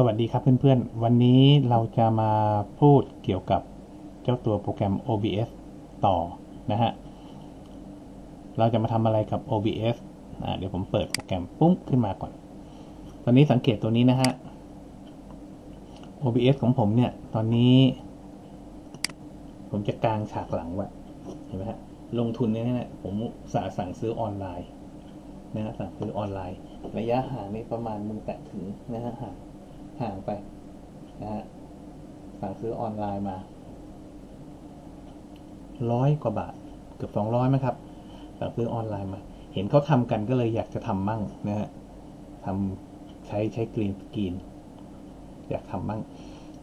สวัสดีครับเพื่อนๆ วันนี้เราจะมาพูดเกี่ยวกับเจ้าตัวโปรแกรม OBS ต่อนะฮะ เราจะมาทำอะไรกับ OBS อ่าเดี๋ยวผมเปิดโปรแกรมปุ๊บขึ้นมาก่อน ตอนนี้สังเกตตัวนี้นะฮะ OBS ของผมเนี่ย ตอนนี้ ผมจะกางฉากหลังไว้เห็นไหมฮะ ลงทุนเนี่ยนะผมสาสั่งซื้อออนไลน์นะฮะสั่งซื้อออนไลน์ ระยะห่างนี่ประมาณมือแตะถึงนะฮะห่าง ห่างไปนะฮะสั่งซื้อออนไลน์มาร้อยกว่าบาท เกือบสองร้อยไหมครับสั่งซื้อออนไลน์มา เห็นเขาทำกันก็เลยอยากจะทำมั่งนะฮะทำใช้ใช้กรีนสกรีน อยากทำมั่ง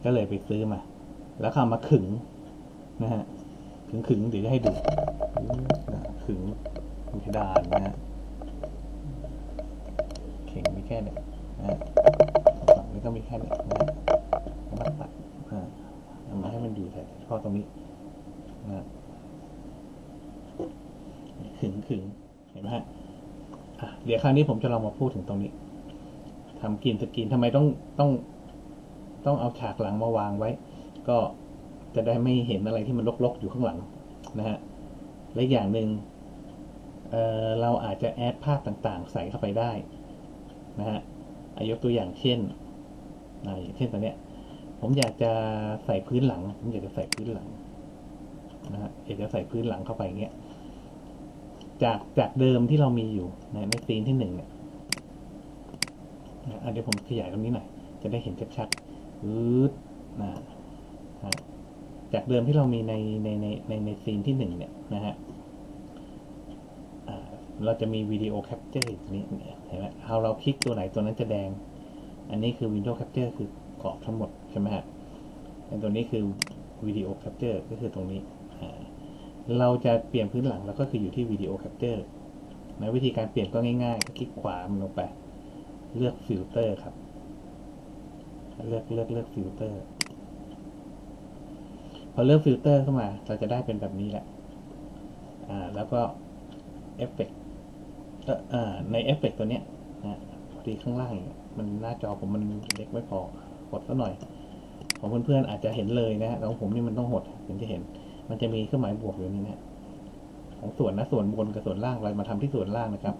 ก็เลยไปซื้อมา แล้วเขามาขึงนะฮะขึงขึงๆเดี๋ยวจะให้ดูนะขึงเพดานนะฮะเข่งมีแค่เนี้ยนะฮะ ก็มีแค่นี้นะมาตัดอ่าเอามาให้มันอยู่แถวข้อตรงนี้นะขึงขึงเห็นไหมฮะเดี๋ยวคราวนี้ผมจะลองมาพูดถึงตรงนี้ทำกินสกรีนทำไมต้องต้อง ต้องเอาฉากหลังมาวางไว้ ก็จะได้ไม่เห็นอะไรที่มันรกๆอยู่ข้างหลังนะฮะและอีกอย่างหนึ่งเเราอาจจะแอดภาพต่างๆ ใส่เข้าไปได้นะฮะอายกตัวอย่างเช่น อ่าอย่างเช่นตัวเนี้ย ผมอยากจะใส่พื้นหลัง ผมอยากจะใส่พื้นหลังนะฮะอยากจะใส่พื้นหลังเข้าไปอย่างเงี้ย จากจากเดิมที่เรามีอยู่ในในซีนที่หนึ่งเนี่ยนะเดี๋ยวผมขยายตรงนี้หน่อย จะได้เห็นชัดๆอืดนะฮะจากเดิมที่เรามีในในในในในซีนที่หนึ่งเนี่ยนะฮะเราจะมีวิดีโอแคปเจอร์ตรงนี้เห็นไหมเอาเราคลิกตัวไหนตัวนั้นจะแดง อันนี้คือวิดีโอแคปเจอร์คือกรอบทั้งหมดใช่ไหมฮะอันตัวนี้คือวิดีโอแคปเจอร์ก็คือตรงนี้ เราจะเปลี่ยนพื้นหลังแล้วก็คืออยู่ที่วิดีโอแคปเจอร์นะวิธีการเปลี่ยนก็ง่ายๆ ก็คลิกขวามันลงไป เลือกฟิลเตอร์ครับ เลือกเลือกเลือกฟิลเตอร์พอเลือกฟิลเตอร์เข้ามา เราจะได้เป็นแบบนี้แหละ อ่า แล้วก็เอฟเฟกต์ในเอฟเฟกต์ตัวเนี้ยนะ พอดีข้างล่างเนี่ยมันหน้าจอผมมันเล็กไม่พอกดซะหน่อย ของเพื่อนๆอาจจะเห็นเลยนะฮะแต่ของผมนี่มันต้องหดถึงจะเห็น มันจะมีเครื่องหมายบวกอยู่นี่นะของส่วนนะส่วนบนกับส่วนล่างเรามาทำที่ส่วนล่างนะครับ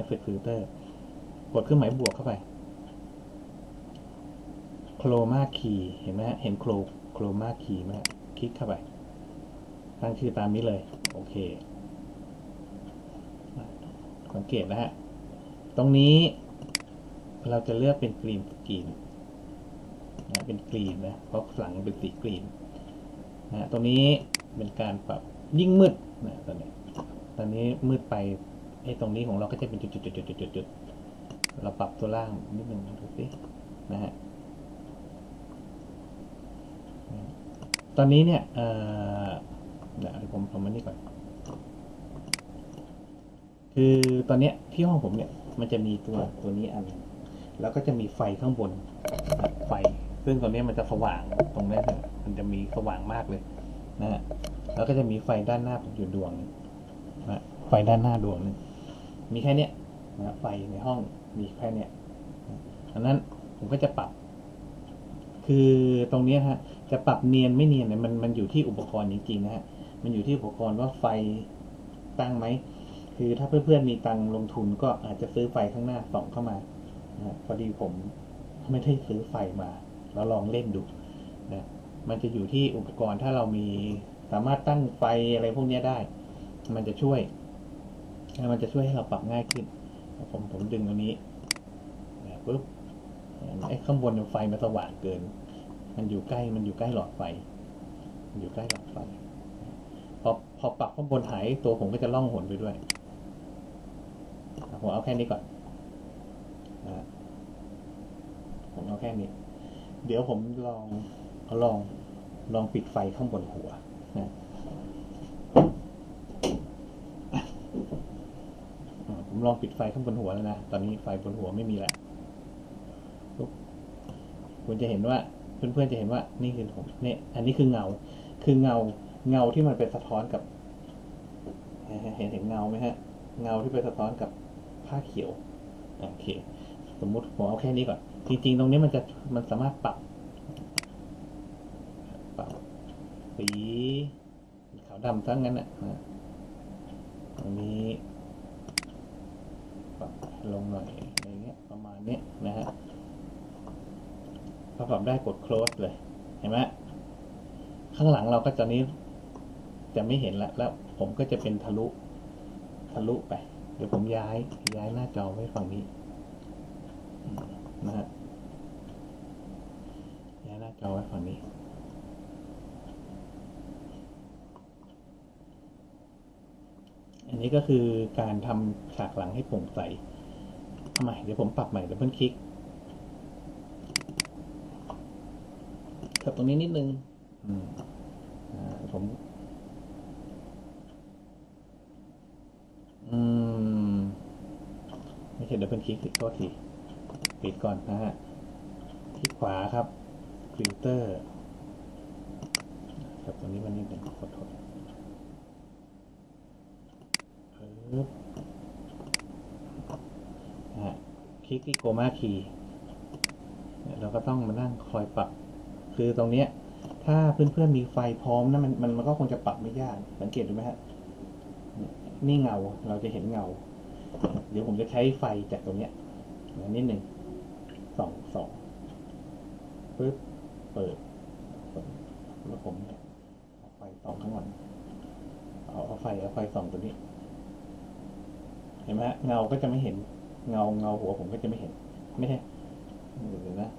Effect Filter กดเครื่องหมายบวกเข้าไป Chroma Key เห็นไหมฮะเห็นโคร Chroma Key ไหมฮะคลิกเข้าไป ตั้งชื่อตามนี้เลย โอเคสังเกตนะฮะ ตรงนี้ เราจะเลือกเป็นกรีนสกรีนนะเป็นกรีนนะเพราะหลังเป็นสีกรีนนะตรงนี้เป็นการปรับยิ่งมืดนะตอนนี้ตอนนี้มืดไปไอ้ตรงนี้ของเราก็จะเป็นจุดๆๆๆเราปรับตัวล่างนิดนึงนะดูสินะฮะตอนนี้เนี่ยเอ่อเดี๋ยวผมผมมันนี่ก่อนคือตอนเนี้ยที่ห้องผมเนี่ยมันจะมีตัวตัวนี้อันนึง แล้วก็จะมีไฟข้างบนไฟ ซึ่งตอนนี้มันจะสว่างตรงนี้นมันจะมีสว่างมากเลยนะฮะแล้วก็จะมีไฟด้านหน้าอยู่ดวงนึงนะไฟด้านหน้าดวงหนึ่งมีแค่เนี้ยนะไฟในห้องมีแค่เนี้ยอันนั้นผมก็จะปรับ คือตรงนี้ฮะ จะปรับเนียนไม่เนียนเนี่ยมันมันอยู่ที่อุปกรณ์จริงๆนะฮะมันอยู่ที่อุปกรณ์ว่าไฟตั้งไหมคือถ้าเพื่อนๆมีตังลงทุนก็อาจจะซื้อไฟข้างหน้าส่องเข้ามา พอดีผมไม่ได้ซื้อไฟมา แล้วลองเล่นดูนะมันจะอยู่ที่อุปกรณ์ถ้าเรามีสามารถตั้งไฟอะไรพวกนี้ได้ มันจะช่วย มันจะช่วยให้เราปรับง่ายขึ้น ผมผมดึงตรงนี้นะปุ๊บไอ้ข้างบนไฟมันสว่างเกิน มันอยู่ใกล้ มันอยู่ใกล้หลอดไฟ มันอยู่ใกล้หลอดไฟ พอพอปรับข้างบนหายตัวผมก็จะล่องหนไปด้วย ผมเอาแค่นี้ก่อน ผมเอาแค่นี้ เดี๋ยวผมลองเอาลองลองปิดไฟข้างบนหัวนะผมลองปิดไฟข้างบนหัวแล้วนะ ตอนนี้ไฟบนหัวไม่มีแล้วคุณจะเห็นว่าเพื่อนๆจะเห็นว่านี่คือผมเนี่ย อันนี้คือเงา คือเงาเงาที่มันเป็นสะท้อนกับเห็นเห็นเห็นเงาไหมฮะ เงาที่ไปสะท้อนกับผ้าเขียว โอเค สมมุติผมเอาแค่นี้ก่อน จริง ๆ ตรงนี้มันจะมันสามารถปรับปรับสีขาวดำทั้งนั้นนะนะตรงนี้ปรับลงหน่อยอะไรเงี้ยประมาณนี้นะฮะพอปรับได้กด close เลย เห็นไหมข้างหลังเราก็ตอนนี้จะไม่เห็นละแล้วผมก็จะเป็นทะลุทะลุไป เดี๋ยวผมย้ายย้ายหน้าจอไว้ฝั่งนี้ นะฮะย้ายหน้าจอไว้ฝั่งนี้อันนี้ก็คือการทำฉากหลังให้โปร่งใสทำไมเดี๋ยวผมปรับใหม่เดี๋ยวเพิ่นคลิกเถิบตรงนี้นิดนึงอืมผมอืมไม่ใช่เดี๋ยวเพิ่นคลิกผิดโทษที ปิดก่อนนะฮะคลิกขวาครับฟิลเตอร์ครับตรงนี้มันนิดหนึ่งขอโทษปึ๊บนะฮะคลิกที่โกมาคีเราก็ต้องมานั่งคอยปรับ คือตรงเนี้ยถ้าเพื่อนๆมีไฟพร้อมนะมันมันมันก็คงจะปรับไม่ยาก สังเกตดูไหมฮะ นี่เงาเราจะเห็นเงา เดี๋ยวผมจะใช้ไฟจากตรงเนี้ยนิดหนึ่ง สองสองปึ๊บ เปิดแล้วผมเนี่ยเอาไฟส่องข้างหลังเอาเอาไฟเอาไฟส่องตัวนี้ เห็นไหมฮะเงาก็จะไม่เห็น เงาเงาหัวผมก็จะไม่เห็น ไม่ใช่เดี๋ยวนะ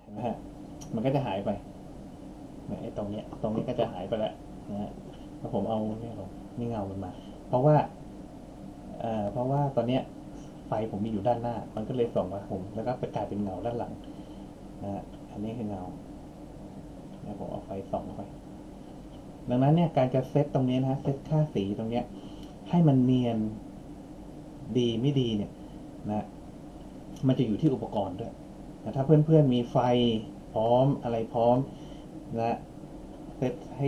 เห็นไหมฮะมันก็จะหายไปไอ้ตรงเนี้ย ตรงนี้ก็จะหายไปแล้วนะฮะแล้วผมเอาเนี่ยลงนี่เงามันมา เพราะว่า เพราะว่าตอนเนี้ยไฟผมมีอยู่ด้านหน้า มันก็เลยส่องมาผม แล้วก็ไปกลายเป็นเงาด้านหลังนะฮะอันนี้คือเงาแล้วผมเอาไฟส่องไปดังนั้นเนี่ยการจะเซตตรงนี้นะฮะเซตค่าสีตรงเนี้ย ให้มันเนียนดีไม่ดีเนี่ยนะมันจะอยู่ที่อุปกรณ์ด้วยนะถ้าเพื่อนๆมีไฟพร้อมอะไรพร้อมนะเซตให้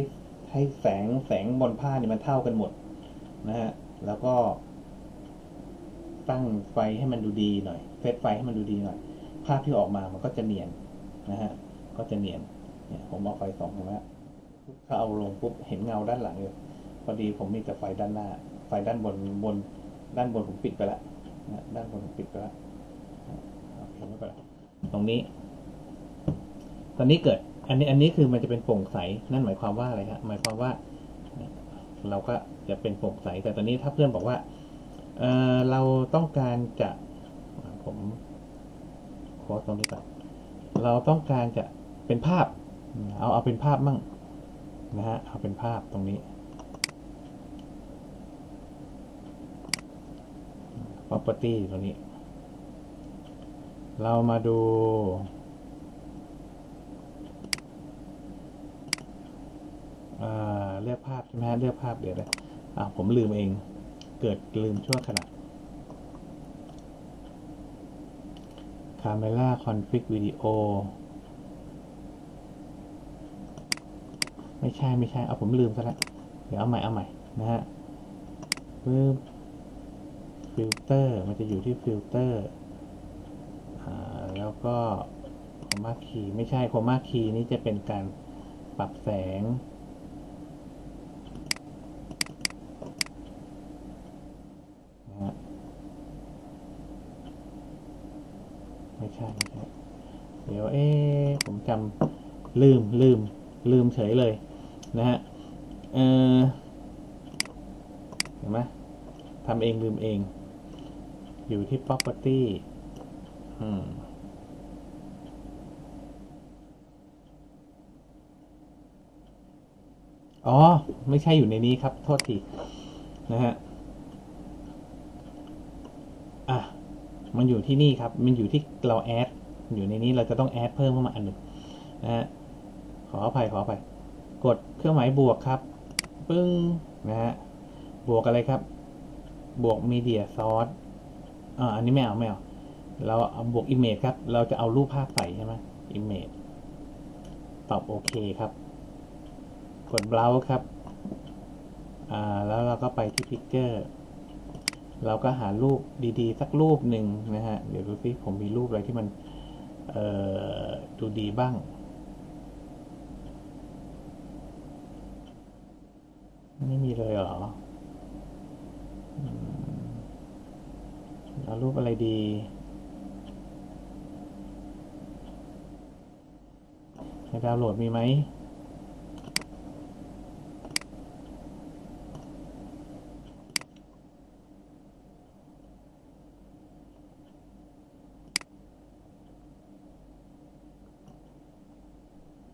ให้แสงแสงบนผ้าเนี่ยมันเท่ากันหมดนะฮะแล้วก็ ตั้งไฟให้มันดูดีหน่อยเซตไฟให้มันดูดีหน่อย ภาพที่ออกมามันก็จะเนียนนะฮะก็จะเนียนเนี่ยผมเอาไฟสองเห็นไหมถ้าเอาลงปุ๊บเห็นเงาด้านหลังอยู่พอดีผมมีแต่ไฟด้านหน้า ไฟด้านบนบน ด้านบนผมปิดไปล้วนะด้านบนผมปิดไปล้วโอเคไม่เป็นไรตรงนี้ ตอนนี้เกิด อันนี้อันนี้คือมันจะเป็นโปร่งใส นั่นหมายความว่าอะไรฮะหมายความว่า เราก็จะเป็นโปร่งใส แต่ตอนนี้ถ้าเพื่อนบอกว่า เเราต้องการจะผมโค้ดตรงนี้ก่อนเราต้องการจะเป็นภาพ เอาเอาเป็นภาพมั่งนะฮะเอาเป็นภาพตรงนี้ property ตรงนี้ เรามาดูเลือกภาพใช่ไหมฮะเลือกภาพเดี๋ยวนะอ่าผมลืมเอง เกิดลืมชั่วขณะ Camera Config Video ไม่ใช่ไม่ใช่ เอาผมลืมซะแล้วเดี๋ยวเอาใหม่เอาใหม่นะฮะปึ๊บฟิลเตอร์มันจะอยู่ที่ฟิลเตอร์อ่าแล้วก็โคมาคีไม่ใช่โคมาคีนี่จะเป็นการปรับแสง นะฮะ ไม่ใช่ไม่ใช่เดี๋ยวเอ๊ะผมจำลืมลืมลืมเฉยเลยนะฮะเออเห็นไหมทำเองลืมเอง อยู่ที่ property อืมอ๋อ ไม่ใช่อยู่ในนี้ครับ โทษที นะฮะ อะ มันอยู่ที่นี่ครับ มันอยู่ที่เราแอด อยู่ในนี้เราจะต้องแอดเพิ่มเข้ามาอันหนึ่งนะฮะ ขออภัยขออภัย กดเครื่องหมายบวกครับ ปึ้ง นะฮะ บวกอะไรครับ บวก media source อ่าอันนี้ไม่เอาไม่เอา เราเอาบวก image ครับ เราจะเอารูปภาพใส่ใช่ไหม image ตอบโอเคครับ กด browse ครับ อ่า แล้วเราก็ไปที่ picture เร เราก็หารูปดีๆ สักรูปหนึ่งนะฮะ เดี๋ยวดูสิผมมีรูปอะไรที่มันเอ่อดูดีบ้าง ไม่มีเลยเหรอเอารูปอะไรดีให้ดาวน์โหลดมีไหม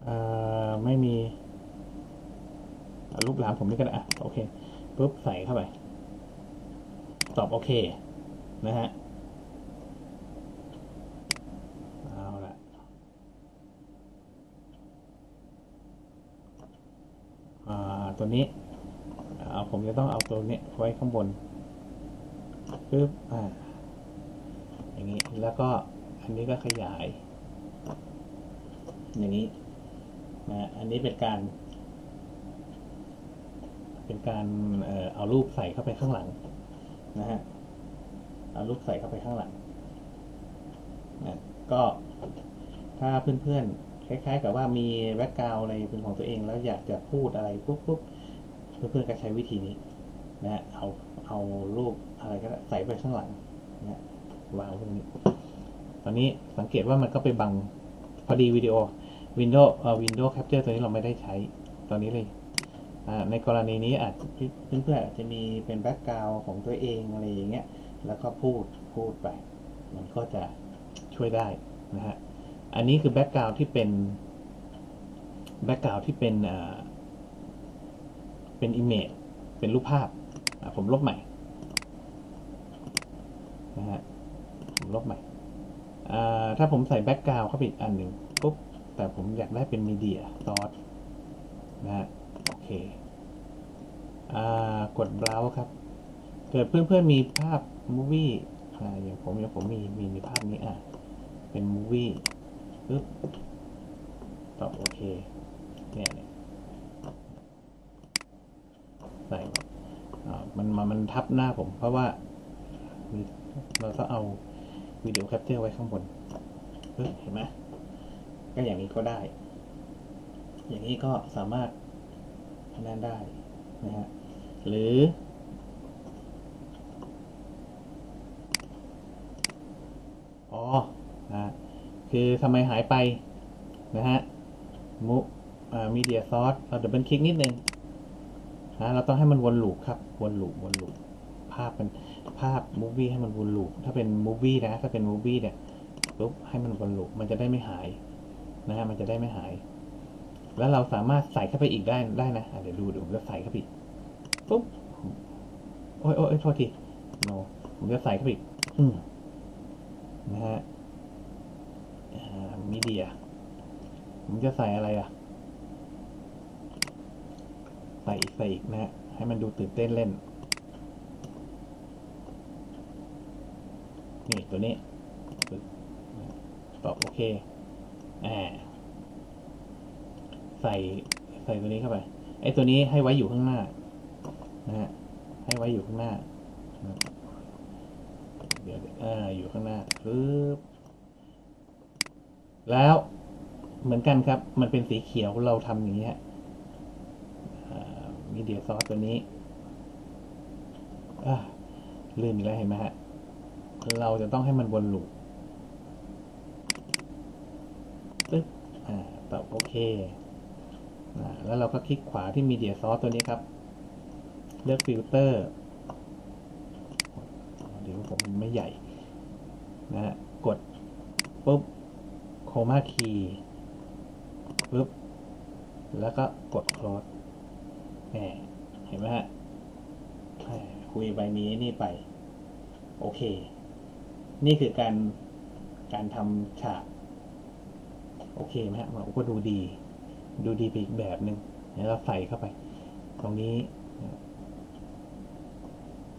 เอ่อ ไม่มีเอารูปหลานผมนี่ก็ได้อะโอเคปุ๊บใส่เข้าไป ตอบโอเค นะฮะเอาละตัวนี้เอาผมจะต้องเอาตัวนี้ไว้ข้างบนปึ๊บอ่าอย่างนี้แล้วก็อันนี้ก็ขยาย อย่างนี้นะฮะอันนี้เป็นการ เป็นการเอารูปใส่เข้าไปข้างหลังนะฮะเอารูปใส่เข้าไปข้างหลังนะก็ถ้าเพื่อนๆคล้ายๆ กับว่ามีแบ็กกราวอะไรเป็นของตัวเอง แล้วอยากจะพูดอะไรปุ๊บปุ๊บเพื่อนๆก็ใช้วิธีนี้นะฮะเอาเอารูปอะไรก็ได้ใส่ไปข้างหลังนะวางตรงนี้ตอนนี้สังเกตว่ามันก็ไปบังพอดีวิดีโอ Windows เอ่อ Windows Capture ตัวนี้เราไม่ได้ใช้ตอนนี้เลย ในกรณีนี้อาจเพื่อนๆอาจจะมีเป็นแบ็กกราวของตัวเองอะไรอย่างเงี้ยแล้วก็พูดพูดไป มันก็จะช่วยได้นะฮะอันนี้คือแบ็กกราวที่เป็นแบ็กกราวที่เป็นเป็นอิมเมจเป็นรูปภาพผมลบใหม่นะฮะผมลบใหม่ถ้าผมใส่แบ็กกราวเข้าไปอีกอันหนึ่งปุ๊บแต่ผมอยากได้เป็นมีเดียซอสนะฮะ เคกด browse ครับ เกิดเพื่อนๆมีภาพ movie อ่อย่างผมอย่างผมมีมีมีภาพนี้อะ เป็น movie ปึ๊บตอบโอเค เนี่ยเนี่ยใส่มันมันมันทับหน้าผมเพราะว่า เราต้องเอาวิดีโอแคปเจอร์ไว้ข้างบนเห็นไหมก็อย่างนี้ก็ได้ อย่างนี้ก็สามารถ นั่นได้นะฮะหรืออ๋อนะคือทำไมหายไปนะฮะมุมีเดียซอสเราเดับเบิลคลิกนิดนึงนะเราต้องให้มันวนลูปครับ วนลูปวนลูปภาพมันภาพมูฟวี่ให้มันวนลูปถ้าเป็นมูฟวี่นะ ถ้าเป็นมูฟวี่เนี่ยปุ๊บให้มันวนลูปมันจะได้ไม่หายนะฮะมันจะได้ไม่หาย แล้วเราสามารถใส่เข้าไปอีกได้ได้นะเดี๋ยวดูเดี๋ยวผมจะใส่เข้าไปอีกปุ๊บโอ้ยโอ้ยโทษทีโนผมจะใส่เข้าไปอีกอืมนะฮะมีเดียผมจะใส่อะไรอะ ใส่อีกใส่อีกนะฮะให้มันดูตื่นเต้นเล่น นี่ตัวนี้ตอบโอเค อ่า ใส่ใส่ตัวนี้เข้าไปไอ้ตัวนี้ให้ไว้อยู่ข้างหน้านะฮะให้ไว้อยู่ข้างหน้า เดี๋ยวอ่าอยู่ข้างหน้าปึ๊บแล้วเหมือนกันครับ มันเป็นสีเขียวเราทำอย่างนี้ฮะมีเดียซอสตัวนี้ลืมอีกแล้วเห็นไหมฮะ เราจะต้องให้มันวนลูปตึ๊บอ่าตอบโอเค แล้วเราก็คลิกขวาที่มีเดียซอสตัวนี้ครับ เลือกฟิลเตอร์เดี๋ยวผมไม่ใหญ่นะฮะกดปุ๊บโคมาคีปุ๊บแล้วก็กด close เห็นไหมฮะคุยใบนี้นี่ไป โอเค นี่คือการการทำฉาก โอเคไหมฮะมันก็ดูดี ดูดีไปอีกแบบหนึ่งเดี๋ยวเราใส่เข้าไป ตรงนี้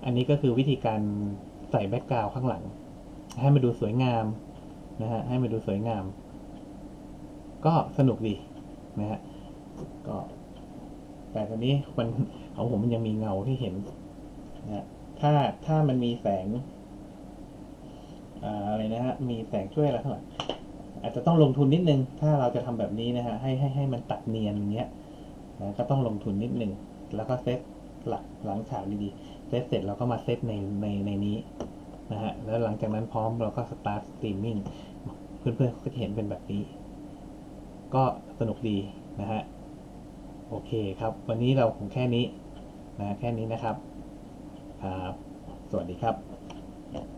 อันนี้ก็คือวิธีการใส่แบ็กกราวด์ข้างหลัง ให้มันดูสวยงามนะฮะให้มันดูสวยงาม ก็สนุกดีนะฮะก็แต่ตอนนี้มันของผมมันยังมีเงาที่เห็นนะถ้าถ้ามันมีแสงอ่าอะไรนะฮะมีแสงช่วยอะไรข้างหลัง อาจจะต้องลงทุนนิดนึง ถ้าเราจะทำแบบนี้นะฮะให้ให้ให้มันตัดเนียนอย่างเงี้ยนะก็ต้องลงทุนนิดนึง แล้วก็เซตหลักหลังฉากดีๆเซตเสร็จเราก็มาเซตในในในนี้นะฮะแล้วหลังจากนั้นพร้อมเราก็สตาร์ทสตรีมมิ่งเพื่อนๆก็จะเห็นเป็นแบบนี้ ก็สนุกดีนะฮะโอเคครับ วันนี้เราคงแค่นี้นะแค่นี้นะครับครับสวัสดีครับ